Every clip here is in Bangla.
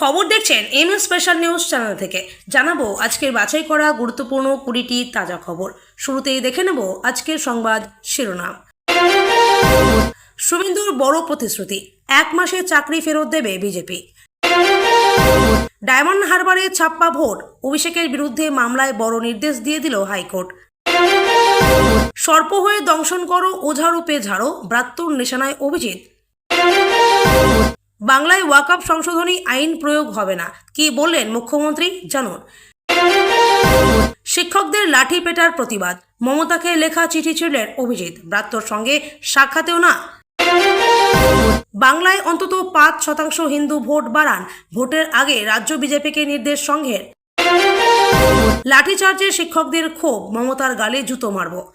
খবর দেখছেন এম স্পেশাল নিউজ চ্যানেল থেকে। জানাব আজকের বাছাই করা গুরুত্বপূর্ণ কুড়িটি তাজা খবর। শুরুতেই দেখে নেব আজকের সংবাদ শিরোনাম। শুভেন্দুর বড় প্রতিশ্রুতি, এক মাসে চাকরি ফেরত দেবে বিজেপি। ডায়মন্ড হারবারে ছাপ্পা ভোট, অভিষেকের বিরুদ্ধে মামলায় বড় নির্দেশ দিয়ে দিল হাইকোর্ট। সর্প হয়ে দংশন করো ওঝারূপে ঝাড়ো ব্রাত্যর নিশানায় অভিজিৎ। বাংলায় ওয়াকআপ সংশোধনী আইন প্রয়োগ হবে না। কি বললেন মুখ্যমন্ত্রী? জানুন। শিক্ষকদের লাঠি পেটার প্রতিবাদ। মমতাকে লেখা চিঠি ছিলেন অভিজিৎ। ব্রাত্যর সঙ্গে সাক্ষাতেও না। বাংলায় অন্তত পাঁচ শতাংশ হিন্দু ভোট বাড়ান। ভোটের আগে রাজ্য বিজেপিকে নির্দেশ সংঘের লাঠিচার্জে শিক্ষকদের ক্ষোভ। মমতার গালে জুতো মারব।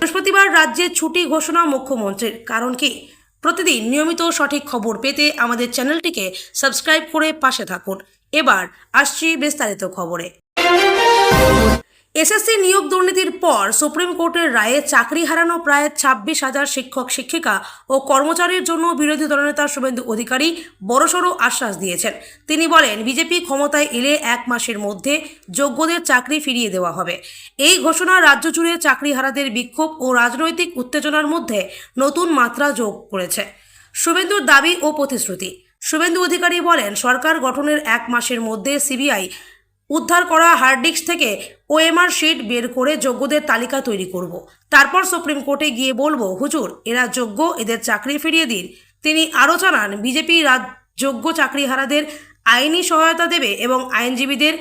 বৃহস্পতিবার রাজ্যে ছুটি ঘোষণা মুখ্যমন্ত্রীর। কারণ কি? প্রতিদিন নিয়মিত সঠিক খবর পেতে আমাদের চ্যানেলটিকে সাবস্ক্রাইব করে পাশে থাকুন। এবার আসছি বিস্তারিত খবরে। এসএসসি নিয়োগ দুর্নীতির পর সুপ্রিম কোর্টের রায়ে চাকরি হারানো প্রায় ছাব্বিশ হাজার শিক্ষক, শিক্ষিকা ও কর্মচারীর জন্য বিরোধী দলনেতা শুভেন্দু অধিকারী বড়সড় আশ্বাস দিয়েছেন। তিনি বলেন, বিজেপি ক্ষমতায় এলে এক মাসের মধ্যে যোগ্যদের চাকরি ফিরিয়ে দেওয়া হবে। এই ঘোষণা রাজ্য জুড়ে চাকরিহারাদের বিক্ষোভ ও রাজনৈতিক উত্তেজনার মধ্যে নতুন মাত্রা যোগ করেছে। শুভেন্দুর দাবি ও প্রতিশ্রুতি। শুভেন্দু অধিকারী বলেন, সরকার গঠনের এক মাসের মধ্যে সিবিআই উদ্ধার করা হার্ড ডিস্ক থেকে ওএমআর শিট বের করে যোগ্যদের তালিকা তৈরি করব। তারপর সুপ্রিম কোর্টে গিয়ে বলব, হুজুর, এরা যোগ্য, এদের চাকরি ফিরিয়ে দিন। তিনি আরও জানান, বিজেপি যোগ্য চাকরিহারাদের আইনি সহায়তা দেবে এবং আইনজীবীদের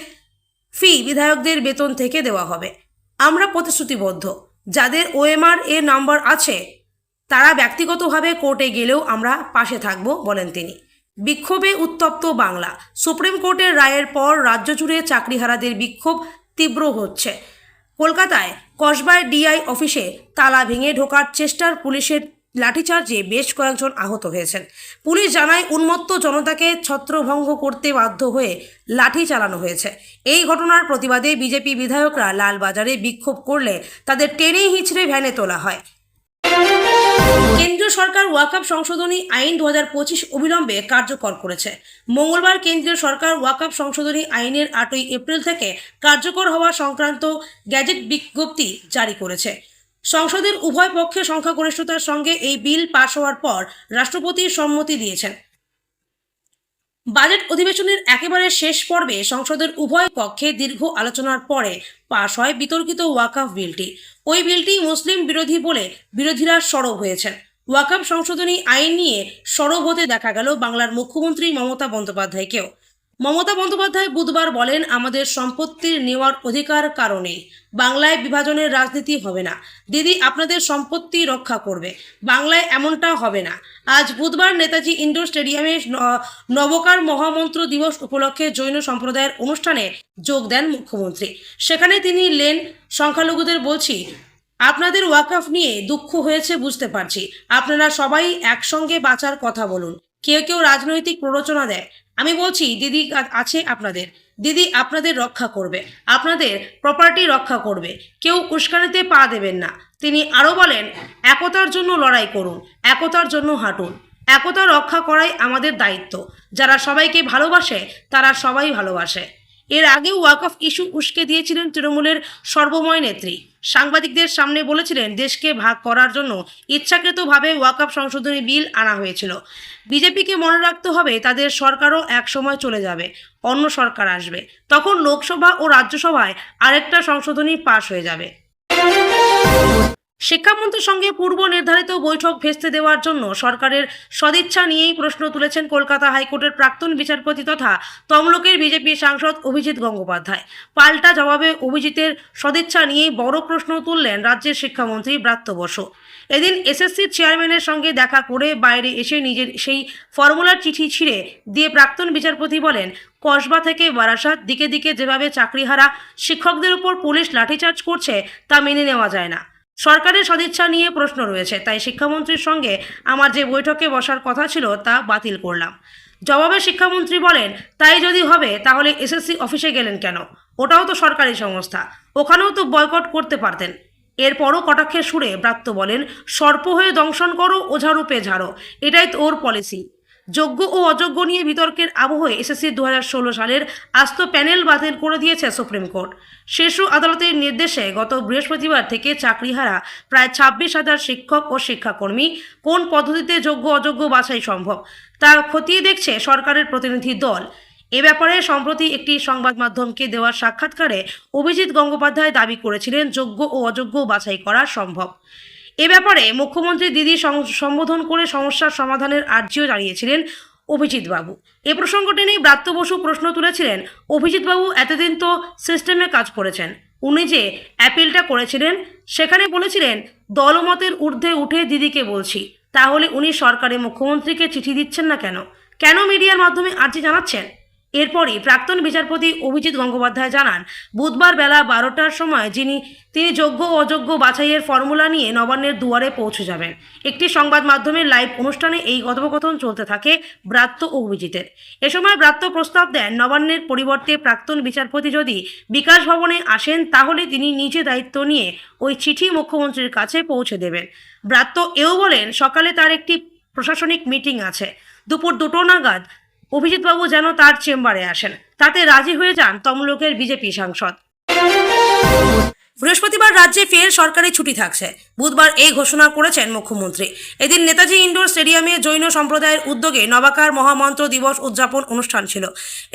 ফি বিধায়কদের বেতন থেকে দেওয়া হবে। আমরা প্রতিশ্রুতিবদ্ধ। যাদের ওএমআর এ নাম্বার আছে, তারা ব্যক্তিগতভাবে কোর্টে গেলেও আমরা পাশে থাকব, বলেন তিনি। বিক্ষোভে উত্তপ্ত বাংলা। সুপ্রিম কোর্টের রায়ের পর রাজ্য জুড়ে চাকরিহারাদের বিক্ষোভ তীব্র হচ্ছে। কলকাতায় কসবায় ডিআই অফিসে তালা ভেঙে ঢোকার চেষ্টার পুলিশের লাঠিচার্জে বেশ কয়েকজন আহত হয়েছেন। পুলিশ জানায়, উন্মত্ত জনতাকে ছত্রভঙ্গ করতে বাধ্য হয়ে লাঠি চালানো হয়েছে। এই ঘটনার প্রতিবাদে বিজেপি বিধায়করা লালবাজারে বিক্ষোভ করলে তাদের টেনে হিঁচড়ে ভ্যানে তোলা হয়। কেন্দ্রীয় সরকার ওয়াকআপ সংশোধনী আইন দু হাজার পঁচিশ অবিলম্বে কার্যকর করেছে। মঙ্গলবার কেন্দ্রীয় সরকার ওয়াকআপ সংশোধনী আইনের আটই এপ্রিল থেকে কার্যকর হওয়া সংক্রান্ত গ্যাজেট বিজ্ঞপ্তি জারি করেছে। সংসদের উভয় পক্ষে সংখ্যাগরিষ্ঠতার সঙ্গে এই বিল পাশ হওয়ার পর রাষ্ট্রপতির সম্মতি দিয়েছেন। বাজেট অধিবেশনের একেবারে শেষ পর্বে সংসদের উভয় পক্ষে দীর্ঘ আলোচনার পরে পাশ হয় বিতর্কিত ওয়াকাফ বিলটি। ওই বিলটি মুসলিম বিরোধী বলে বিরোধীরা সরব হয়েছেন। ওয়াকাফ সংশোধনী আইন নিয়ে সরব হতে দেখা গেল বাংলার মুখ্যমন্ত্রী মমতা বন্দ্যোপাধ্যায়কেও। মমতা বন্দ্যোপাধ্যায় বুধবার বলেন, আমাদের সম্পত্তির নেওয়ার অধিকার কারণে বাংলায় বিভাজনের রাজনীতি হবে না। দিদি, আপনাদের সম্পত্তি রক্ষা করবে। বাংলায় এমনটা হবে না। আজ বুধবার নেতাজি ইন্ডোর স্টেডিয়ামে নবকার মহামন্ত্র দিবস উপলক্ষে জৈন সম্প্রদায়ের অনুষ্ঠানে যোগ দেন মুখ্যমন্ত্রী। সেখানে তিনি লেন, সংখ্যালঘুদের বলছি, আপনাদের ওয়াকআফ নিয়ে দুঃখ হয়েছে বুঝতে পারছি। আপনারা সবাই একসঙ্গে বাঁচার কথা বলুন। কেউ কেউ রাজনৈতিক প্ররোচনা দেয়। আমি বলছি, দিদি আছে আপনাদের। দিদি আপনাদের রক্ষা করবে। আপনাদের প্রপার্টি রক্ষা করবে। কেউ উস্কানিতে পা দেবেন না। তিনি আরও বলেন, একতার জন্য লড়াই করুন, একতার জন্য হাঁটুন। একতা রক্ষা করাই আমাদের দায়িত্ব। যারা সবাইকে ভালোবাসে, তারা সবাই ভালোবাসে। এর আগেও ওয়াকফ ইস্যু উস্কে দিয়েছিলেন তৃণমূলের সর্বময় নেত্রী। সাংবাদিকদের সামনে বলেছিলেন, দেশকে ভাগ করার জন্য ইচ্ছাকৃতভাবে ওয়াকফ সংশোধনী বিল আনা হয়েছিল। বিজেপিকে মনে রাখতে হবে, তাদের সরকারও এক সময় চলে যাবে, অন্য সরকার আসবে। তখন লোকসভা ও রাজ্যসভায় আরেকটা সংশোধনী পাশ হয়ে যাবে। শিক্ষামন্ত্রীর সঙ্গে পূর্ব নির্ধারিত বৈঠক ভেস্তে দেওয়ার জন্য সরকারের সদিচ্ছা নিয়েই প্রশ্ন তুলেছেন কলকাতা হাইকোর্টের প্রাক্তন বিচারপতি তথা তমলুকের বিজেপি সাংসদ অভিজিৎ গঙ্গোপাধ্যায়। পাল্টা জবাবে অভিজিতের সদিচ্ছা নিয়েই বড় প্রশ্ন তুললেন রাজ্যের শিক্ষামন্ত্রী ব্রাত্য বসু। এদিন এসএসসির চেয়ারম্যানের সঙ্গে দেখা করে বাইরে এসে নিজের সেই ফর্মুলার চিঠি ছিঁড়ে দিয়ে প্রাক্তন বিচারপতি বলেন, কসবা থেকে বারাসাত দিকে দিকে যেভাবে চাকরিহারা শিক্ষকদের উপর পুলিশ লাঠিচার্জ করছে তা মেনে নেওয়া যায় না। সরকারের সদিচ্ছা নিয়ে প্রশ্ন রয়েছে, তাই শিক্ষামন্ত্রীর সঙ্গে আমার যে বৈঠকে বসার কথা ছিল তা বাতিল করলাম। জবাবে শিক্ষামন্ত্রী বলেন, তাই যদি হবে, তাহলে এসএসসি অফিসে গেলেন কেন? ওটাও তো সরকারি সংস্থা। ওখানেও তো বয়কট করতে পারতেন। এরপরও কটাক্ষের সুরে ব্রাত্য বলেন, সর্প হয়ে দংশন করো ওঝারূপে ঝাড়ো এটাই তো ওর পলিসি যোগ্য ও অযোগ্য নিয়ে বিতর্কের আবহে এসএসসি দু হাজার ষোলো সালের আস্ত প্যানেল বাতিল করে দিয়েছে সুপ্রিম কোর্ট। শীর্ষ আদালতের নির্দেশে গত বৃহস্পতিবার থেকে চাকরিহারা প্রায় ছাব্বিশ হাজার শিক্ষক ও শিক্ষাকর্মী কোন পদ্ধতিতে যোগ্য অযোগ্য বাছাই সম্ভব তা খতিয়ে দেখছে সরকারের প্রতিনিধি দল। এ ব্যাপারে সম্প্রতি একটি সংবাদ মাধ্যমকে দেওয়া সাক্ষাৎকারে অভিজিৎ গঙ্গোপাধ্যায় দাবি করেছিলেন, যোগ্য ও অযোগ্য বাছাই করা সম্ভব। এ ব্যাপারে মুখ্যমন্ত্রী দিদি সম্বোধন করে সমস্যার সমাধানের আর্জিও জানিয়েছিলেন অভিজিৎ বাবু এ প্রসঙ্গ টেনে ব্রাত্য বসু প্রশ্ন তুলেছিলেন অভিজিৎ বাবু এতদিন তো সিস্টেমে কাজ করেছেন। উনি যে অ্যাপিলটা করেছিলেন, সেখানে বলেছিলেন, দলমতের ঊর্ধ্বে উঠে দিদিকে বলছি। তাহলে উনি সরকারে মুখ্যমন্ত্রীকে চিঠি দিচ্ছেন না কেন? কেন মিডিয়ার মাধ্যমে আর্জি জানাচ্ছেন? এরপরই প্রাক্তন বিচারপতি অভিজিৎ গঙ্গোপাধ্যায় জানান, বুধবার বেলা বারোটার সময় যিনি, তিনি যোগ্য অযোগ্য বাছাইয়ের ফর্মুলা নিয়ে নবান্নের দুয়ারে পৌঁছে যাবেন। একটি সংবাদ মাধ্যমের লাইভ অনুষ্ঠানে এই কথোপকথন চলতে থাকে ব্রাত্য অভিজিতের। এ সময় ব্রাত্য প্রস্তাব দেন, নবান্নের পরিবর্তে প্রাক্তন বিচারপতি যদি বিকাশ ভবনে আসেন, তাহলে তিনি নিজে দায়িত্ব নিয়ে ওই চিঠি মুখ্যমন্ত্রীর কাছে পৌঁছে দেবেন। ব্রাত্য এও বলেন, সকালে তার একটি প্রশাসনিক মিটিং আছে। দুপুর দুটো নাগাদ অভিজিৎবাবু যেন তার চেম্বারে আসেন। তাতে রাজি হয়ে যান তমলুকের বিজেপি সাংসদ। বৃহস্পতিবার রাজ্যে ফের সরকারি ছুটি থাকছে। বুধবার এই ঘোষণা করেছেন মুখ্যমন্ত্রী। এদিন নেতাজি ইন্ডোর স্টেডিয়ামে জৈন সম্প্রদায়ের উদ্যোগে নবাকার মহামন্ত্র দিবস উদযাপন অনুষ্ঠান ছিল।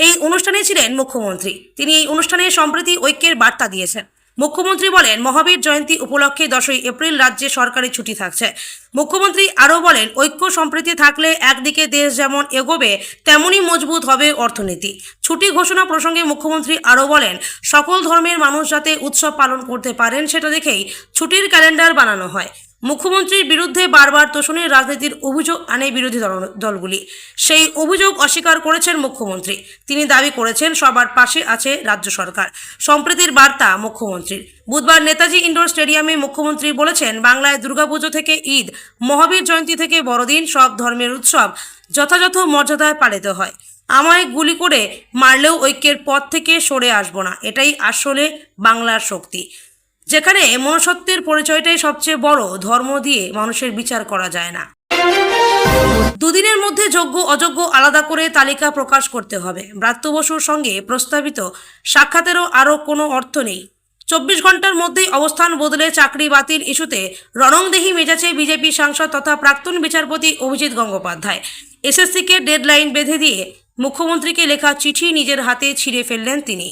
এই অনুষ্ঠানে ছিলেন মুখ্যমন্ত্রী। তিনি এই অনুষ্ঠানে সম্প্রীতি ঐক্যের বার্তা দিয়েছেন। মুখ্যমন্ত্রী বলেন, মহাবীর জয়ন্তী উপলক্ষে দশই এপ্রিল রাজ্যে সরকারি ছুটি থাকছে। মুখ্যমন্ত্রী আরও বলেন, ঐক্য সম্প্রীতি থাকলে একদিকে দেশ যেমন এগোবে, তেমনই মজবুত হবে অর্থনীতি। ছুটি ঘোষণা প্রসঙ্গে মুখ্যমন্ত্রী আরও বলেন, সকল ধর্মের মানুষ যাতে উৎসব পালন করতে পারেন সেটা দেখেই ছুটির ক্যালেন্ডার বানানো হয়। মুখ্যমন্ত্রীর বিরুদ্ধে বারবার তোষণের রাজনীতির অভিযোগ আনে বিরোধী দল- দলগুলি। সেই অভিযোগ অস্বীকার করেছেন মুখ্যমন্ত্রী। তিনি দাবি করেছেন সবার পাশে আছে রাজ্য সরকার। সম্প্রীতির বার্তা মুখ্যমন্ত্রীর। বুধবার নেতাজি ইন্ডোর স্টেডিয়ামে মুখ্যমন্ত্রী বলেছেন, বাংলায় দুর্গাপুজো থেকে ঈদ, মহাবীর জয়ন্তী থেকে বড়দিন সব ধর্মের উৎসব যথাযথ মর্যাদায় পালিত হয়। আমায় গুলি করে মারলেও ঐক্যের পথ থেকে সরে আসব না। এটাই আসলে বাংলার শক্তি। যেখানে মনুষ্যত্বের পরিচয়টাই সবচেয়ে বড় ধর্ম দিয়ে মানুষের বিচার করা যায় না। দুদিনের মধ্যে যোগ্য, অযোগ্য আলাদা করে তালিকা প্রকাশ করতে হবে। ব্রাত্য বসুর সঙ্গে প্রস্তাবিত সাক্ষাতেরও আরও কোনো অর্থ নেই। চব্বিশ ঘণ্টার মধ্যেই অবস্থান বদলে চাকরি বাতিল ইস্যুতে রণংদেহী মেজাজে বিজেপি সাংসদ তথা প্রাক্তন বিচারপতি অভিজিৎ গঙ্গোপাধ্যায়। এসএসসিকে ডেডলাইন বেঁধে দিয়ে মুখ্যমন্ত্রীকে লেখা চিঠি নিজের হাতে ছিঁড়ে ফেললেন তিনি।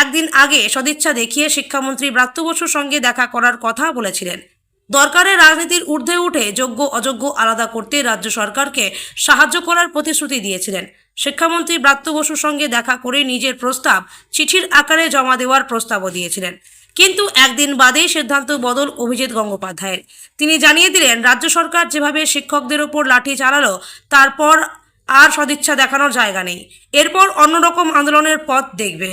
একদিন আগে সদিচ্ছা দেখিয়ে শিক্ষামন্ত্রী ব্রাত্য বসুর সঙ্গে দেখা করার কথা বলেছিলেন। দরকারের রাজনীতির ঊর্ধ্বে উঠে যোগ্য অযোগ্য আলাদা করতে রাজ্য সরকারকে সাহায্য করার প্রতিশ্রুতি দিয়েছিলেন। শিক্ষামন্ত্রী ব্রাত্য বসুর সঙ্গে দেখা করে নিজের প্রস্তাব চিঠির আকারে জমা দেওয়ার প্রস্তাবও দিয়েছিলেন। কিন্তু একদিন বাদেই সিদ্ধান্ত বদল অভিজিৎ গঙ্গোপাধ্যায়ের। তিনি জানিয়ে দিলেন, রাজ্য সরকার যেভাবে শিক্ষকদের ওপর লাঠি চালালো, তারপর আর সদিচ্ছা দেখানোর জায়গা নেই। এরপর অন্যরকম আন্দোলনের পথ দেখবে।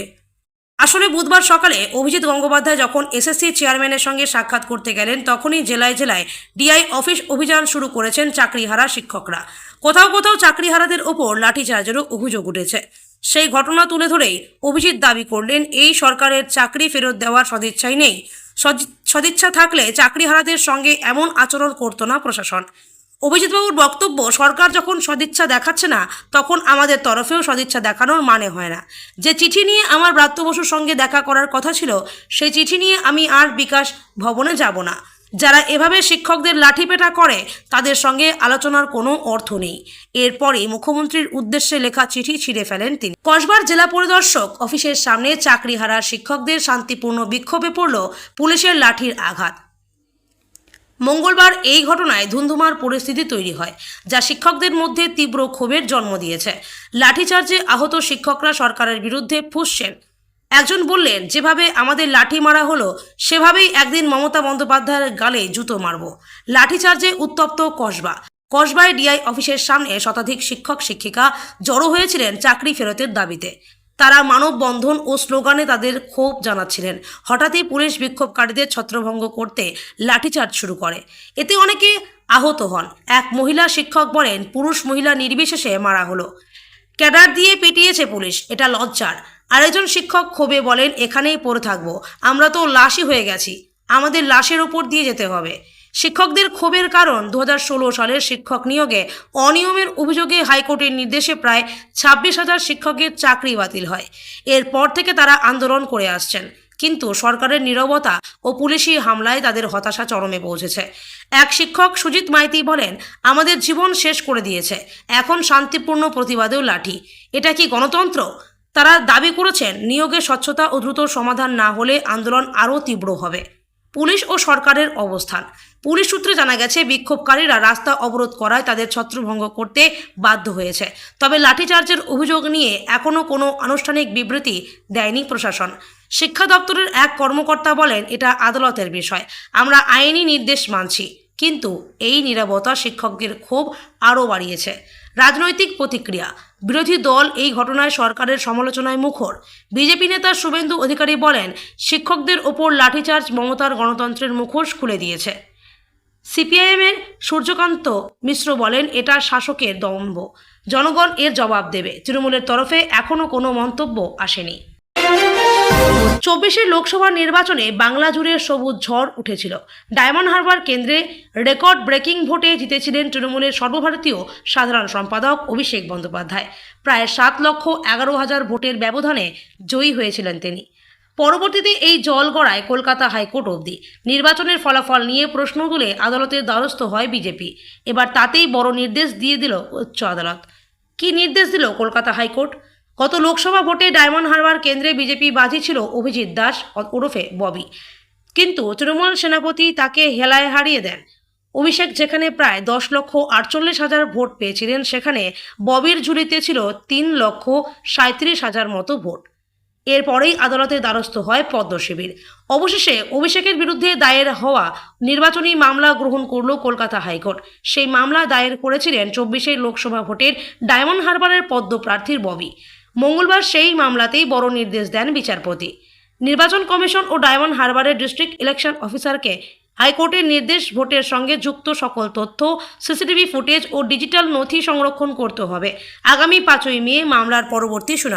আসলে বুধবার সকালে অভিজিৎ গঙ্গোপাধ্যায় যখন এসএসসি চেয়ারম্যানের সঙ্গে সাক্ষাৎ করতে গেলেন, তখনই জেলায় জেলায় ডিআই অফিস অভিযান শুরু করেছেন চাকরিহারা শিক্ষকরা। কোথাও কোথাও চাকরিহারাদের ওপর লাঠিচার্জেরও অভিযোগ উঠেছে। সেই ঘটনা তুলে ধরেই অভিজিৎ দাবি করলেন, এই সরকারের চাকরি ফেরত দেওয়ার সদিচ্ছাই নেই। সদ- সদিচ্ছা থাকলে চাকরিহারাদের সঙ্গে এমন আচরণ করতো না প্রশাসন। অভিজিৎবাবুর বক্তব্য, সরকার যখন সদিচ্ছা দেখাচ্ছে না, তখন আমাদের তরফেও সদিচ্ছা দেখানোর মানে হয় না। যে চিঠি নিয়ে আমার ব্রাত্য বসুর সঙ্গে দেখা করার কথা ছিল, সেই চিঠি নিয়ে আমি আর বিকাশ ভবনে যাব না। যারা এভাবে শিক্ষকদের লাঠিপেটা করে, তাদের সঙ্গে আলোচনার কোনো অর্থ নেই। এরপরে মুখ্যমন্ত্রীর উদ্দেশ্যে লেখা চিঠি ছিঁড়ে ফেলেন তিনি। কসবার জেলা পরিদর্শক অফিসের সামনে চাকরি চাকরিহারা শিক্ষকদের শান্তিপূর্ণ বিক্ষোভে পড়ল পুলিশের লাঠির আঘাত। মঙ্গলবার এই ঘটনায় ধুন্ধুমার পরিস্থিতি তৈরি হয়, যা শিক্ষকদের মধ্যে তীব্র ক্ষোভের জন্ম দিয়েছে। লাঠিচার্জে আহত শিক্ষকরা সরকারের বিরুদ্ধে ফুঁসছেন। একজন বললেন, যেভাবে আমাদের লাঠি মারা হলো, সেভাবেই একদিন মমতা বন্দ্যোপাধ্যায়ের গালে জুতো মারব। লাঠিচার্জে উত্তপ্ত কসবা। কসবায় ডিআই অফিসের সামনে শতাধিক শিক্ষক শিক্ষিকা জড়ো হয়েছিলেন চাকরি ফেরতের দাবিতে। তারা মানববন্ধন ও স্লোগানে তাদের ক্ষোভ জানাচ্ছিলেন। হঠাৎই পুলিশ বিক্ষোভকারীদের ছত্রভঙ্গ করতে লাঠিচার্জ শুরু করে। এতে অনেকে আহত হন। এক মহিলা শিক্ষক বলেন, পুরুষ মহিলা নির্বিশেষে মারা হলো। ক্যাডার দিয়ে পিটিয়েছে পুলিশ, এটা লজ্জার। আরেকজন শিক্ষক ক্ষোভে বলেন, এখানেই পড়ে থাকব। আমরা তো লাশই হয়ে গেছি। আমাদের লাশের ওপর দিয়ে যেতে হবে। শিক্ষকদের ক্ষোভের কারণ দু হাজার ষোলো সালের শিক্ষক নিয়োগে অনিয়মের অভিযোগে হাইকোর্টের নির্দেশে প্রায় ছাব্বিশ হাজার শিক্ষকের চাকরি বাতিল হয়। এরপর থেকে তারা আন্দোলন করে আসছেন। কিন্তু সরকারের নীরবতা ও পুলিশি হামলায় তাদের হতাশা চরমে পৌঁছেছে। এক শিক্ষক সুজিত মাইতি বলেন, আমাদের জীবন শেষ করে দিয়েছে। এখন শান্তিপূর্ণ প্রতিবাদেও লাঠি। এটা কি গণতন্ত্র? তারা দাবি করেছেন, নিয়োগে স্বচ্ছতা ও দ্রুত সমাধান না হলে আন্দোলন আরও তীব্র হবে। পুলিশ ও সরকারের অবস্থান। পুলিশ সূত্রে জানা গেছে, বিক্ষোভকারীরা রাস্তা অবরোধ করায় তাদের ছত্রভঙ্গ করতে বাধ্য হয়েছে। তবে লাঠিচার্জের অভিযোগ নিয়ে এখনও কোনো আনুষ্ঠানিক বিবৃতি দেয়নি প্রশাসন। শিক্ষা দপ্তরের এক কর্মকর্তা বলেন, এটা আদালতের বিষয়। আমরা আইনি নির্দেশ মানছি, কিন্তু এই নিরাপত্তা শিক্ষকদের ক্ষোভ আরও বাড়িয়েছে। রাজনৈতিক প্রতিক্রিয়া বিরোধী দল এই ঘটনায় সরকারের সমালোচনায় মুখর। বিজেপি নেতা শুভেন্দু অধিকারী বলেন, শিক্ষকদের ওপর লাঠিচার্জ মমতার গণতন্ত্রের মুখোশ খুলে দিয়েছে। সিপিআইএমের সূর্যকান্ত মিশ্র বলেন, এটা শাসকের দম্ভ। জনগণ এর জবাব দেবে। তৃণমূলের তরফে এখনও কোনো মন্তব্য আসেনি। চব্বিশের লোকসভা নির্বাচনে বাংলা জুড়ে সবুজ ঝড় উঠেছিল। ডায়মন্ড হারবার কেন্দ্রে রেকর্ড ব্রেকিং ভোটে জিতেছিলেন তৃণমূলের সর্বভারতীয় সাধারণ সম্পাদক অভিষেক বন্দ্যোপাধ্যায়। প্রায় সাত লক্ষ এগারো হাজার ভোটের ব্যবধানে জয়ী হয়েছিলেন তিনি। পরবর্তীতে এই জল গড়ায় কলকাতা হাইকোর্ট অবধি। নির্বাচনের ফলাফল নিয়ে প্রশ্ন তুলে আদালতের দ্বারস্থ হয় বিজেপি। এবার তাতেই বড় নির্দেশ দিয়ে দিল উচ্চ আদালত। কী নির্দেশ দিল কলকাতা হাইকোর্ট? গত লোকসভা ভোটে ডায়মন্ড হারবার কেন্দ্রে বিজেপি বাজি ছিল অভিজিৎ দাস, ওরফে ববি। কিন্তু তৃণমূল সেনাপতি তাকে হেলায় হারিয়ে দেন। অভিষেক, যেখানে প্রায় দশ লক্ষ আটচল্লিশ হাজার ভোট পেয়েছিলেন, সেখানে ববির ঝুলিতে ছিল তিন লক্ষ সাঁত্রিশ হাজার মতো ভোট। এরপরেই আদালতের দ্বারস্থ হয় পদ্মশিবির অবশেষে অভিষেকের বিরুদ্ধে দায়ের হওয়া নির্বাচনী মামলা গ্রহণ করল কলকাতা হাইকোর্ট। সেই মামলা দায়ের করেছিলেন চব্বিশের লোকসভা ভোটের ডায়মন্ড হারবারের পদ্ম প্রার্থীর ববি। মঙ্গলবার সেই মামলাতেই বড় নির্দেশ দেন বিচারপতি। নির্বাচন কমিশন ও ডায়মন্ড হারবারের ডিস্ট্রিক্ট ইলেকশন অফিসারকে হাইকোর্টের নির্দেশ ভোটের সঙ্গে যুক্ত সকল তথ্য, সিসিটিভি ফুটেজ ও ডিজিটাল নথি সংরক্ষণ করতে হবে। আগামী পাঁচই মে মামলার পরবর্তী শুনানি।